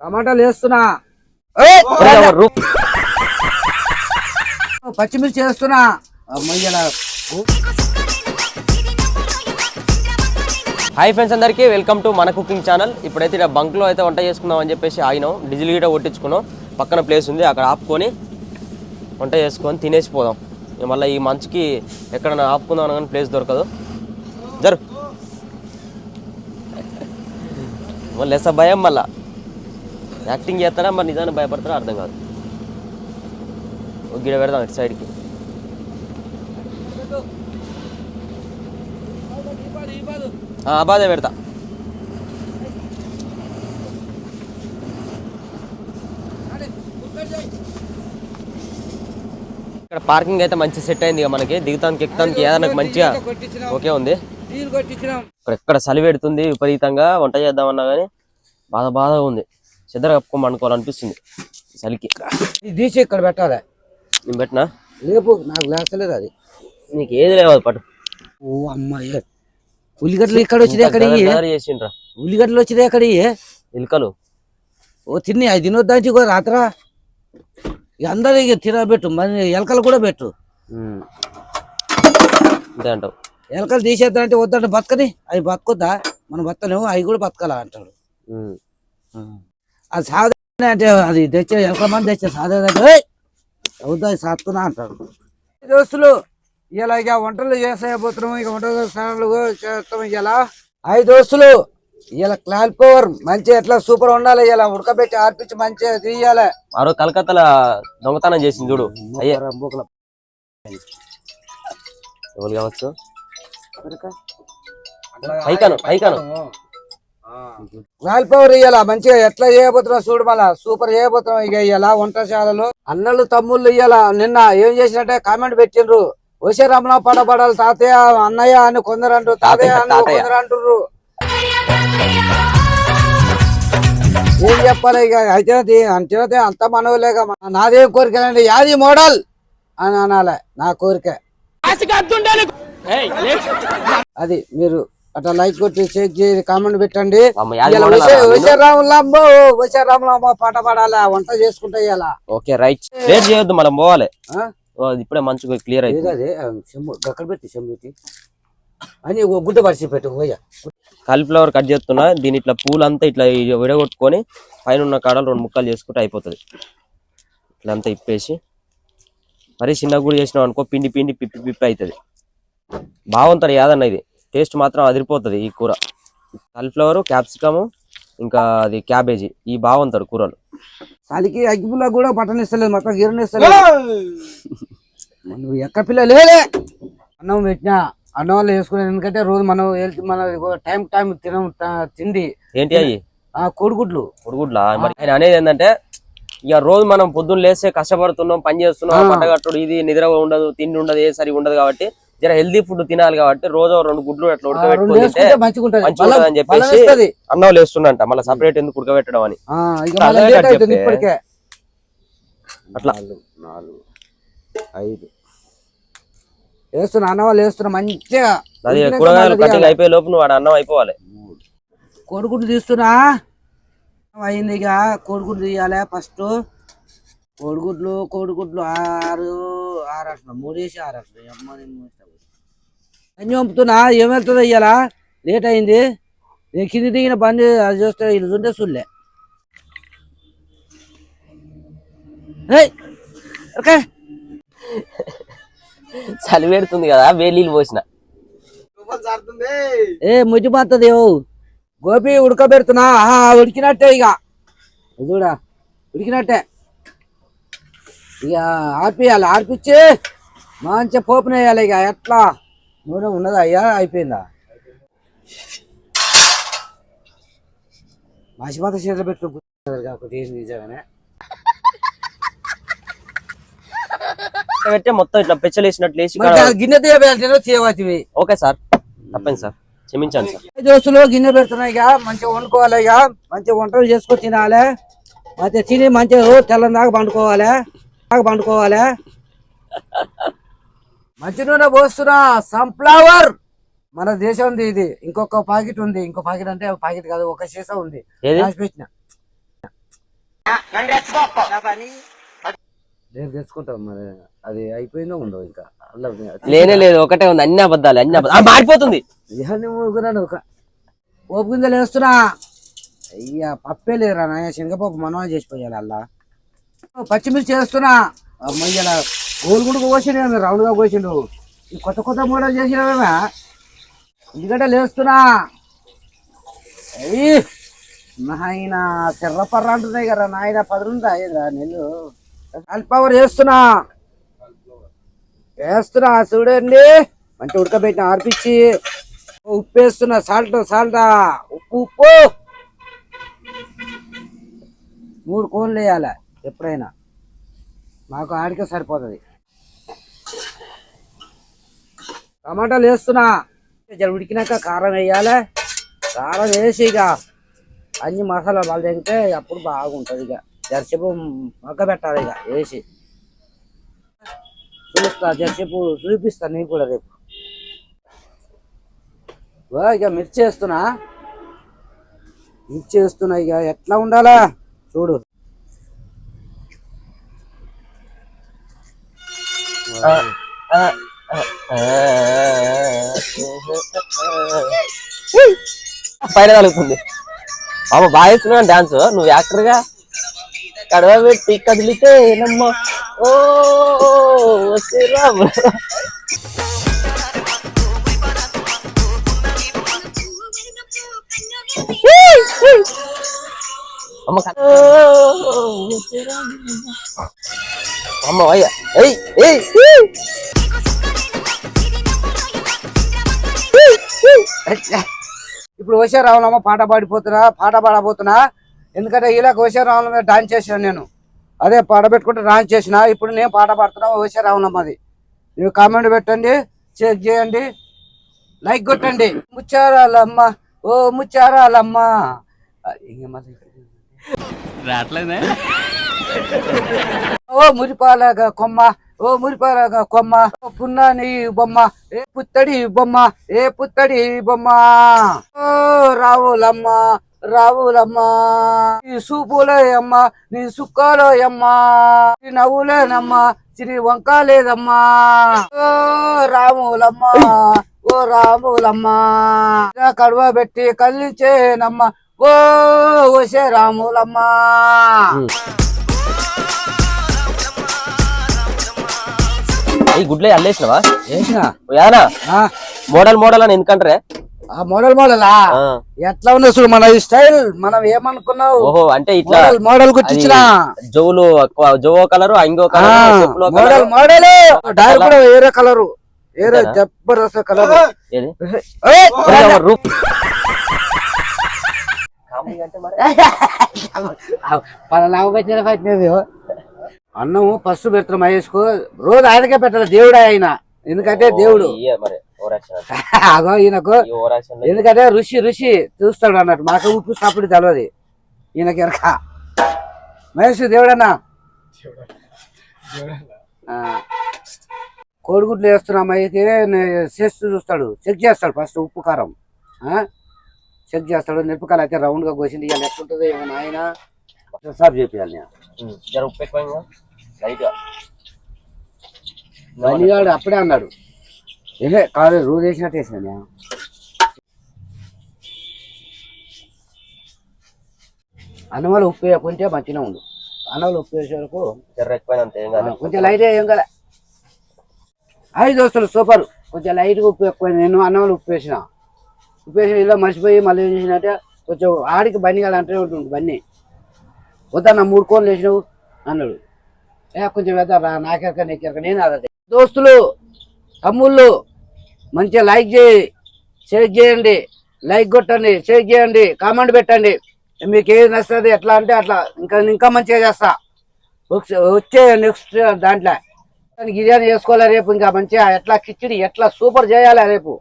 టమాటాలు వేస్తున్నా. పచ్చిమిర్చి వేస్తున్నా అమ్మయ్యలా హాయ్ ఫ్రెండ్స్ అందరికీ వెల్కమ్ టు మన కుకింగ్ ఛానల్ ఇప్పుడైతే ఇక్కడ బంక్లో అయితే వంట చేసుకుందాం అని చెప్పేసి ఆగినాం. డీజిల్ గీట కొట్టించుకున్నాం. పక్కన ప్లేస్ ఉంది అక్కడ ఆపుకొని వంట చేసుకొని తినేసి పోదాం. మళ్ళీ ఈ మంచుకి ఎక్కడైనా ఆపుకుందాం కానీ ప్లేస్ దొరకదు. జరు. మళ్ళీ లెస్స భయం మళ్ళా. యాక్టింగ్ చేస్తారా? మరి నిజాన్ని భయపడతారా? అర్థం కాదు. గిడ పెడదాం ఇటు సైడ్కి ఆ, బాధే పెడతా. ఇక్కడ పార్కింగ్ అయితే మంచి సెట్ అయింది ఇక మనకి. దిగుతానికి ఎక్కుతానికి ఏదైనా మంచిగా ఓకే ఉంది. ఇక్కడ ఎక్కడ చలి పెడుతుంది విపరీతంగా. వంట చేద్దామన్నా కానీ బాధ బాధగా ఉంది. చెద్దర కప్పుకోమని అనుకోవాలనిపిస్తుంది చలికి తీసి ఇక్కడ పెట్టాలి. నేను పెట్టినా? లేపు నాకు లేస్తలేదు అది. నీకు ఏది లేవు పట్టు. ఓ అమ్మాయి. ఉల్లిగడ్డలు ఇక్కడ వచ్చింది తయారు చేసిండ్రా. ఉల్లిగడ్డలు వచ్చింది ఎక్కడ ఇల్కలు ఓ తిని అది తినొద్దాంచి కూడా రాత్రా? ఇక అందరూ ఇక తినబెట్టు మరి ఎలకలు కూడా పెట్టు. అంతే అంటావు. ఎలకలు తీసేద్దామంటే వద్దంటే బతకని అవి బతకొద్దా? మనం బతకలేము అవి కూడా బతకాలా అంటాడు. అది సాధన అంటే అది తెచ్చే ఎలకల మంది తెచ్చే సాధన అవుతా సాత్తున్నా అంటాడు దోస్తులు ఇలా ఇక వంటలు చేసేయబోతున్నాము ఇక వంటలు స్నానాలు చేస్తాం. ఇలా ఐదు దోస్తులు ఇలా క్లాల్ పవర్ మంచి ఎట్లా సూపర్ ఉండాలి ఇలా ఉడకబెట్టి ఆర్పించి మంచిగా తీయాలి. రోజు కలకత్తాలో దొంగతనం చేసింది చూడు. అయ్యే. ఎవరు కావచ్చు? పైకాను. పైకాను. క్లాల్ పవర్ ఇయ్యాల? మంచిగా ఎట్లా చేయబోతున్నాం చూడు మళ్ళా. సూపర్ చేయబోతున్నాం ఇక ఇయ్యాల? వంటశాలలో. అన్నలు తమ్ముళ్ళు ఇయ్యాల? నిన్న ఏం చేసినట్టే కామెంట్ పెట్టిండ్రు. వచ్చే రమణ పడబడాలి తాతయ్య అన్నయ్య అని కొందరు అంటారు తాతయ్య అని తాతయ్య. కొందరు ఏం చెప్పాలి ఇక? అయితే అంటే అంత మనవులేక నాదేం కోరికలండి యాది మోడల్ అని అనాలి. నా కోరిక. అది మీరు అట్లా లైక్ కొట్టి షేర్ చేసి కామెంట్ పెట్టండి. పాట పాడాలా? వంట చేసుకుంటా ఇలా ఓకే రైట్. లేట్ చేయొద్దు మనం పోవాలి. ఇప్పుడే మంచిగా క్లియర్ అయింది చెమ్ము అక్కడ పెట్టి చెమ్ము పెట్టి. అని గుడ్డ పరిచి పెట్టు కాలీఫ్లవర్ కట్ చేస్తున్నా దీని ఇట్లా పూలంతా ఇట్లా విడగొట్టుకొని పైన ఉన్న కాడలు రెండు ముక్కలు చేసుకుంటే అయిపోతుంది. ఇట్లా అంతా ఇప్పేసి. మరీ చిన్న కూడా చేసినాం అనుకో పిండి పిండి పిప్పి పిప్పి అవుతుంది. బాగుంటుంది యాదన్న ఇది. టేస్ట్ మాత్రం అదిరిపోతుంది ఈ కూర. కాలీఫ్లవర్ క్యాప్సికము ఇంకా అది క్యాబేజీ ఈ బాగుంటారు కూరలు. చలికి అగ్గిపుల్ల కూడా బట్టన్ ఇస్తలేదు మొత్తం గిరణ్ ఇస్తలేదు నువ్వు ఎక్క పిల్ల లేలే అన్నం పెట్టినా అన్నంలో వేసుకునేది ఎందుకంటే రోజు మనం వెళ్తే మన టైం టైం తిన తిండి. ఏంటి అయ్యి? ఆ కోడిగుడ్లు. ఉడుగుడ్లా మరి ఆయన అనేది ఏంటంటే ఇక రోజు మనం పొద్దున్న లేస్తే కష్టపడుతున్నాం పని చేస్తున్నాం ఆ. పట్టగట్టుడు ఇది నిద్ర ఉండదు తిండి ఉండదు ఏ సరిగా ఉండదు కాబట్టి జర హెల్దీ ఫుడ్ తినాలి కాబట్టి రోజు రెండు గుడ్లు అట్లా ఉంటదని బలం చెప్పేసి. అన్నం లేస్తుండంట మళ్ళీ సపరేట్ ఎందుకు ఉడకబెట్టడం అని. అట్లా నాలుగు ఐదు. వేస్తున్నా అన్నం వాళ్ళు వేస్తున్నా మంచిగా అది కూరగాయలు కటింగ్. అయిపోయే లోపు నువ్వు అన్నం అయిపోవాలి. కోడిగుడ్డు తీస్తున్నా. అయింది ఇక. కోడిగుడ్డు తీయాలి ఫస్ట్. కోడిగుడ్లు కోడిగుడ్లు ఆరు ఆరు అట్లా మూడేసి ఆరు అట్లా అమ్మ నేను. అన్ని పంపుతున్నా ఏం వెళ్తుందో ఇయ్యాలా? లేట్ అయింది. నేను కింది దిగిన బండి అది చూస్తే ఇది చూడలే. ఏయ్, ఓకే చలి పెడుతుంది కదా నీళ్ళు పోసిన. ఏ ముజ్జు ఓ. గోపి ఉడకబెడుతున్నా. ఆహా ఉడికినట్టే ఇక. చూడా? ఉడికినట్టే. ఇక ఆర్పియాలి ఆర్పిచ్చి మంచిగా పోపున వేయాలి ఇక ఎట్లా? నూనె ఉన్నదా అయ్యా? అయిపోయిందా? మాసిమాత చేతులు పెట్టు కాకపోతే ఏంది నిజంగానే. పెట్టే మొత్తం ఇట్లా పెచ్చలు వేసినట్లు వేసి గిన్నె తీయబెట్టిన ఓకే సార్ తప్పండి సార్. క్షమించండి సార్. దోస్తులు గిన్నె పెడుతున్నాయి ఇక మంచిగా వండుకోవాలి ఇక మంచిగా వంటలు చేసుకొని తినాలి. మంచిగా తిని మంచిగా తెల్లని దాకా పండుకోవాలి దాకా పండుకోవాలి. మంచి నూనె పోస్తున్నా సన్ఫ్లవర్. మన దేశంది ఇది. ఇంకొక పాకెట్ ఉంది. ఇంకో పాకెట్ అంటే పాకెట్ కాదు ఒక సీసా ఉంది. పెట్టిన రేపు తెచ్చుకుంటాం మరి. అది అయిపోయిందో ఉండవు ఇంకా? లేనే లేదు ఒకటే ఉంది. అన్ని అబద్ధాలు అన్ని అబద్ధాలు. మారిపోతుంది. ఊరుకున్నాను ఒక. గింజలు వేస్తున్నా. అయ్యా పప్పే లేదురా నాయ శనగపప్పు మనమే చేసిపోయాలి అల్లా. పచ్చిమిర్చి వేస్తున్నా. అమ్మాయి ఇలా గోలుగుడు కోసిండు రౌండ్గా కోసిండు ఈ కొత్త కొత్త మోడల్ చేసినవేమా ఎందుకంటే లేస్తున్నా. అయ్యి నాయన తెర్రపర్ర అంటున్నాయి కదా నాయన పదరుందా అయ్యరా హాల్ పవర్ వేస్తున్నా వేస్తున్నా చూడండి. మంచి ఉడకబెట్టిన ఆర్పిచ్చి. ఉప్పు వేస్తున్నా సాల్ట్ సాల్ట్. ఉప్పు ఉప్పు. మూడు కోన్లు వేయాలి ఎప్పుడైనా. మాకు ఆడికే సరిపోతుంది. టమాటాలు వేస్తున్నా. జర ఉడికినాక కారం వేయాలి. కారం వేసి ఇక అన్ని మసాలా వాళ్ళు తెగితే అప్పుడు బాగుంటుంది ఇక. జరసేపు మగ్గ పెట్టాలి ఇక వేసి. చూస్తా జరసేపు చూపిస్తా నీకు కూడా రేపు. ఓ, ఇక మిర్చి వేస్తున్నా. మిర్చి వేస్తున్నా ఇక ఎట్లా ఉండాలా? చూడు. Uh, uh. పైన కలుగుతుంది బాబా బాగా వేస్తున్నావు డాన్స్ నువ్వు యాక్టర్గా కడవ పెట్టి కదిలితే నమ్మ ఓ శ్రీరామ్ అమ్మ అమ్మ అయ్యా ఏయ్ ఏయ్ ఇప్పుడు ఓషా రావులమ్మ పాట పాడిపోతున్నా పాట పాడబోతున్నా. ఎందుకంటే ఇలాగ ఓషా రావులమ్మ డాన్స్ చేసిన నేను. అదే పాట పెట్టుకుంటే డాన్స్ చేసిన. ఇప్పుడు నేను పాట పాడుతున్నా ఓషా రావులమ్మది ನೀವು కామెంట్ పెట్టండి షేర్ చేయండి లైక్ కొట్టండి. ముచ్చారాలమ్మ ఓ ముచ్చారాలమ్మ. రావట్లేదే? ఓ మురిపాలగా కొమ్మ. ఓ మురిపాలగా కొమ్మ ఓ పున్నాని బొమ్మ ఏ పుత్తడి బొమ్మ ఏ పుత్తడి బొమ్మ ఓ రావులమ్మ రావులమ్మ నీ సూపులే అమ్మ నీ సుక్కాలో అమ్మ నీ నవ్వులేనమ్మ శ్రీ వంకాలేదమ్మా ఓ రాములమ్మ ఓ రాములమ్మ ఇలా కడువ పెట్టి కల్లించేనమ్మ ఓ ఓసే రాములమ్మ ఈ గుడ్లే అల్లేసినవా వేసిన యానా మోడల్ మోడల్ అని ఎందుకంటారే ఆ మోడల్ మోడలా. ఎట్లా ఉంది చూడు మన ఈ స్టైల్ మనం ఏమనుకున్నావు ఓహో అంటే ఇట్లా మోడల్ గుర్తించిన జోవులు ఎక్కువ- జోవో కలర్ ఇంకో కలర్ మోడల్ మోడల్ డైర్ కూడా వేరే కలరు వేరే? జబర్దస్త్ కలర్ రూప్ అన్నము ఫస్ట్ పెడతాం మహేష్కు. రోజు ఆయనకే పెట్టాలి దేవుడే ఆయన. ఎందుకంటే దేవుడు. అగో ఈయనకు. ఎందుకంటే ఋషి ఋషి చూస్తాడు అన్నట్టు. మాకు ఉప్పు సప్పుడు తెలియదు ఈయనకి ఎరక. మహేష్ దేవుడన్నా? ఆ. కోడిగుడ్లు వేస్తున్నా అమ్మాయికి చేస్తూ చూస్తాడు. చెక్ చేస్తాడు ఫస్ట్ ఉప్పు కారం. ఆ? చెక్ చేస్తాడు. మిరపకాయలు అయితే రౌండ్గా కోసింది. ఇవాళ ఎట్లుంటుందో ఏమో నాయన. సార్ నేను జర ఉప్పు ఎక్కువ లైట్గా బలిగాడు అప్పుడే. అన్నాడు. ఏహే కాదు రోజు వేసినట్టు వేసిన నేను. అన్నవాళ్ళు ఉప్పు వేయకుంటే మంచిగా ఉండు. అన్నవాళ్ళు ఉప్పు వేసే వరకు జర ఎక్కువ అంతే ఏం కాదు. కొంచెం లైట్ ఏం కదా ఐదు దోస్తులు సూపర్. కొంచెం లైట్గా ఉప్పు ఎక్కువ నేను అన్నంలో ఉప్పు వేసిన. ఉప్పు వేసిన ఇలా మర్చిపోయి మళ్ళీ ఏం చేసినట్టే కొంచెం ఆడికి బండి కాదు అంటే ఉంటుంది బండి వద్దన్న మూడు కోళ్ళు వేసినావు అన్నాడు. కొంచెం వేద్దారా నాకెరక నీకెరక నేను అదే దోస్తులు తమ్ముళ్ళు మంచిగా లైక్ చేయి షేర్ చేయండి లైక్ కొట్టండి షేర్ చేయండి కామెంట్ పెట్టండి. మీకు ఏది నచ్చుతుంది ఎట్లా అంటే అట్లా. ఇంకా ఇంకా మంచిగా చేస్తా. వచ్చే- వచ్చే నెక్స్ట్ దాంట్లో. బిర్యానీ చేసుకోవాలి రేపు? ఇంకా మంచిగా ఎట్లా కిచిడి ఎట్లా సూపర్ చేయాలి రేపు?